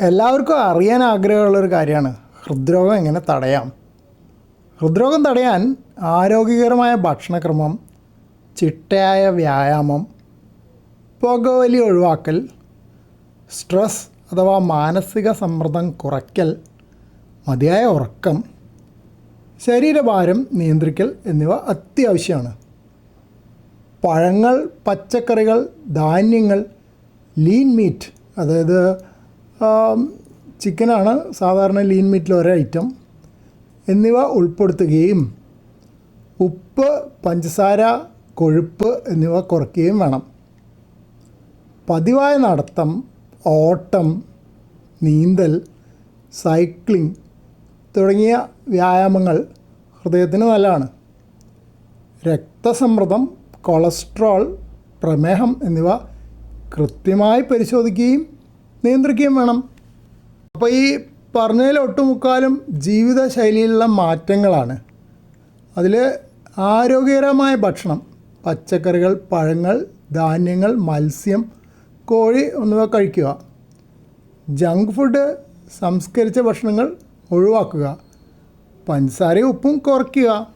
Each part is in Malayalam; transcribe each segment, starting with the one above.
എല്ലാവർക്കും അറിയാൻ ആഗ്രഹമുള്ളൊരു കാര്യമാണ്. ഹൃദ്രോഗം എങ്ങനെ തടയാം? ഹൃദ്രോഗം തടയാൻ ആരോഗ്യകരമായ ഭക്ഷണക്രമം ചിട്ടയായ വ്യായാമം പുകവലി ഒഴിവാക്കൽ സ്ട്രെസ് അഥവാ മാനസിക സമ്മർദ്ദം കുറയ്ക്കൽ മതിയായ ഉറക്കം ശരീരഭാരം നിയന്ത്രിക്കൽ എന്നിവ അത്യാവശ്യമാണ്. പഴങ്ങൾ പച്ചക്കറികൾ ധാന്യങ്ങൾ ലീൻ മീറ്റ് അതായത് ചിക്കനാണ് സാധാരണ ലീൻ മീറ്റിലെ ഒരേ ഐറ്റം എന്നിവ ഉൾപ്പെടുത്തുകയും ഉപ്പ് പഞ്ചസാര കൊഴുപ്പ് എന്നിവ കുറയ്ക്കുകയും വേണം. പതിവായ നടത്തം ഓട്ടം നീന്തൽ സൈക്ലിംഗ് തുടങ്ങിയ വ്യായാമങ്ങൾ ഹൃദയത്തിന് നല്ലതാണ്. രക്തസമ്മർദ്ദം കൊളസ്ട്രോൾ പ്രമേഹം എന്നിവ കൃത്യമായി പരിശോധിക്കുകയും നിയന്ത്രിക്കുകയും വേണം. അപ്പോൾ ഈ പറഞ്ഞതിൽ ഒട്ടുമുക്കാലും ജീവിതശൈലിയിലുള്ള മാറ്റങ്ങളാണ്. അതിൽ ആരോഗ്യകരമായ ഭക്ഷണം പച്ചക്കറികൾ പഴങ്ങൾ ധാന്യങ്ങൾ മത്സ്യം കോഴി എന്നിവ കഴിക്കുക. ജങ്ക് ഫുഡ് സംസ്കരിച്ച ഭക്ഷണങ്ങൾ ഒഴിവാക്കുക. പഞ്ചസാരയും ഉപ്പും കുറയ്ക്കുക.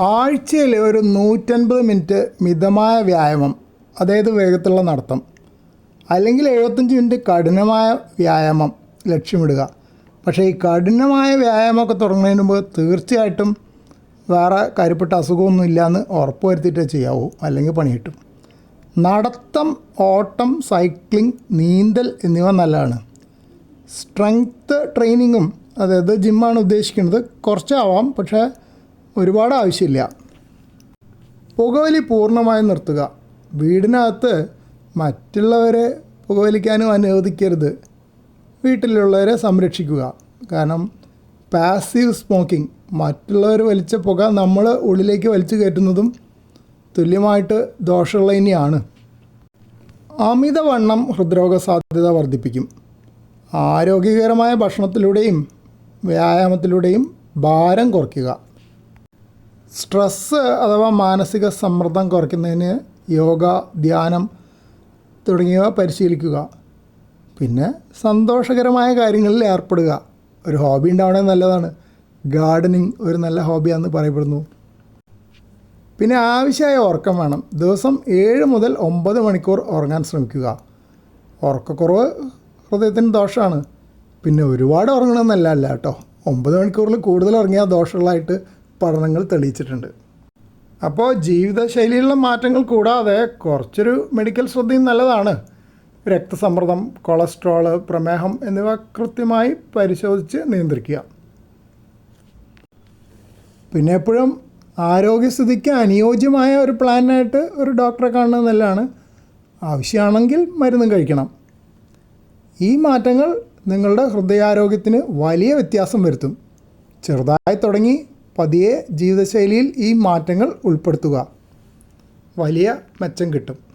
ആഴ്ചയിൽ ഒരു നൂറ്റൻപത് മിനിറ്റ് മിതമായ വ്യായാമം അതായത് വേഗത്തിലുള്ള നടത്തം. അല്ലെങ്കിൽ എഴുപത്തഞ്ച് മിനിറ്റ് കഠിനമായ വ്യായാമം ലക്ഷ്യമിടുക. പക്ഷേ ഈ കഠിനമായ വ്യായാമമൊക്കെ തുടങ്ങുന്നതിന് മുമ്പ് തീർച്ചയായിട്ടും വേറെ കാര്യപ്പെട്ട അസുഖമൊന്നും ഇല്ലയെന്ന് ഉറപ്പ് വരുത്തിയിട്ടേ ചെയ്യാവൂ അല്ലെങ്കിൽ പണി കിട്ടും നടത്തം ഓട്ടം സൈക്ലിംഗ് നീന്തൽ എന്നിവ നല്ലതാണ്. സ്ട്രെങ്ത്ത് ട്രെയിനിങ്ങും അതായത് ജിമ്മാണ് ഉദ്ദേശിക്കുന്നത് കുറച്ചാവാം പക്ഷേ ഒരുപാട് ആവശ്യമില്ല. പുകവലി പൂർണമായും നിർത്തുക. വീടിനകത്ത് മറ്റുള്ളവരെ പുകവലിക്കാനും അനുവദിക്കരുത്. വീട്ടിലുള്ളവരെ സംരക്ഷിക്കുക. കാരണം പാസീവ് സ്മോക്കിംഗ് മറ്റുള്ളവർ വലിച്ച പുക നമ്മൾ ഉള്ളിലേക്ക് വലിച്ചു കയറ്റുന്നതും തുല്യമായിട്ട് ദോഷമുള്ള തന്നെയാണ് അമിതവണ്ണം ഹൃദ്രോഗ സാധ്യത വർദ്ധിപ്പിക്കും. ആരോഗ്യകരമായ ഭക്ഷണത്തിലൂടെയും വ്യായാമത്തിലൂടെയും ഭാരം കുറയ്ക്കുക. സ്ട്രെസ്സ് അഥവാ മാനസിക സമ്മർദ്ദം കുറയ്ക്കുന്നതിന് യോഗ ധ്യാനം തുടങ്ങിയവ പരിശീലിക്കുക. പിന്നെ സന്തോഷകരമായ കാര്യങ്ങളിൽ ഏർപ്പെടുക. ഒരു ഹോബി ഉണ്ടാവണേ നല്ലതാണ്. ഗാർഡനിങ് ഒരു നല്ല ഹോബിയാണെന്ന് പറയപ്പെടുന്നു. പിന്നെ ആവശ്യമായ ഉറക്കം വേണം. ദിവസം ഏഴ് മുതൽ ഒമ്പത് മണിക്കൂർ ഉറങ്ങാൻ ശ്രമിക്കുക. ഉറക്കക്കുറവ് ഹൃദയത്തിന് ദോഷമാണ്. പിന്നെ ഒരുപാട് ഉറങ്ങണമെന്നല്ല അല്ല കേട്ടോ. ഒമ്പത് മണിക്കൂറിൽ കൂടുതൽ ഉറങ്ങിയാൽ ദോഷമുള്ളതായിട്ട് പഠനങ്ങൾ തെളിയിച്ചിട്ടുണ്ട്. അപ്പോൾ ജീവിതശൈലിയിലുള്ള മാറ്റങ്ങൾ കൂടാതെ കുറച്ചൊരു മെഡിക്കൽ ശ്രദ്ധയും നല്ലതാണ്. രക്തസമ്മർദ്ദം കൊളസ്ട്രോൾ പ്രമേഹം എന്നിവ കൃത്യമായി പരിശോധിച്ച് നിയന്ത്രിക്കുക. പിന്നെ എപ്പോഴും ആരോഗ്യസ്ഥിതിക്ക് അനുയോജ്യമായ ഒരു പ്ലാനായിട്ട് ഒരു ഡോക്ടറെ കാണുന്നത് നല്ലതാണ്. ആവശ്യമാണെങ്കിൽ മരുന്നും കഴിക്കണം. ഈ മാറ്റങ്ങൾ നിങ്ങളുടെ ഹൃദയാരോഗ്യത്തിന് വലിയ വ്യത്യാസം വരുത്തും. ചെറുതായി തുടങ്ങി പതിയെ ജീവിതശൈലിയിൽ ഈ മാറ്റങ്ങൾ ഉൾപ്പെടുത്തുക. വലിയ മെച്ചം കിട്ടും.